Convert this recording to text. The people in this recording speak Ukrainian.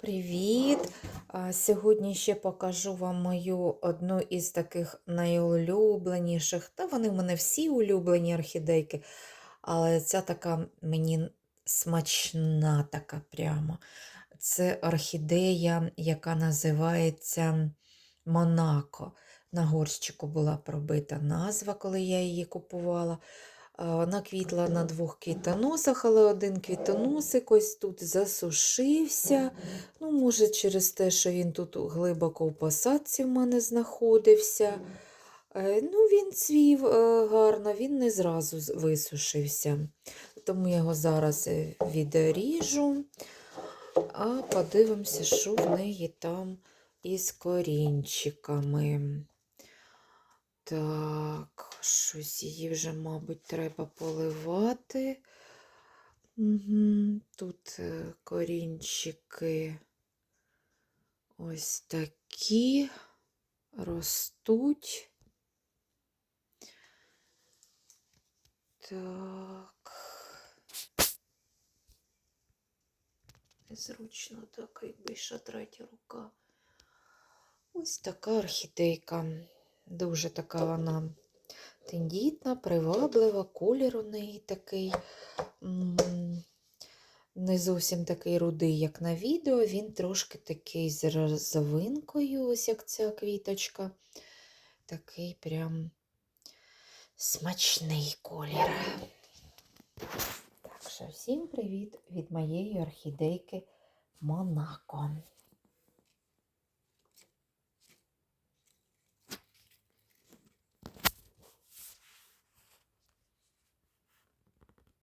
Привіт! Сьогодні ще покажу вам мою одну із таких найулюбленіших. Та вони в мене всі улюблені орхідейки, але ця така мені смачна така прямо. Це орхідея, яка називається Монако. На горщику була пробита назва, коли я її купувала. А, Вона квітла на двох квітоносах, але один квітоносик ось тут засушився. Ну, може, через те, що він тут глибоко в посадці в мене знаходився. Е, Ну, він цвів е, гарно, він не зразу висушився. Тому я його зараз е, відріжу, а подивимося, що в неї там із корінчиками. Так, щось її вже, мабуть, треба поливати. Угу. Тут е, корінчики ось такі ростуть. Так. Незручно так, якби йшла третя рука. Ось така орхідейка. Дуже така вона тендітна, приваблива, колір у неї такий. Не зовсім такий рудий, як на відео. Він трошки такий з розовинкою, ось як ця квіточка. Такий прям смачний колір. Так що всім привіт від моєї орхідейки Монако.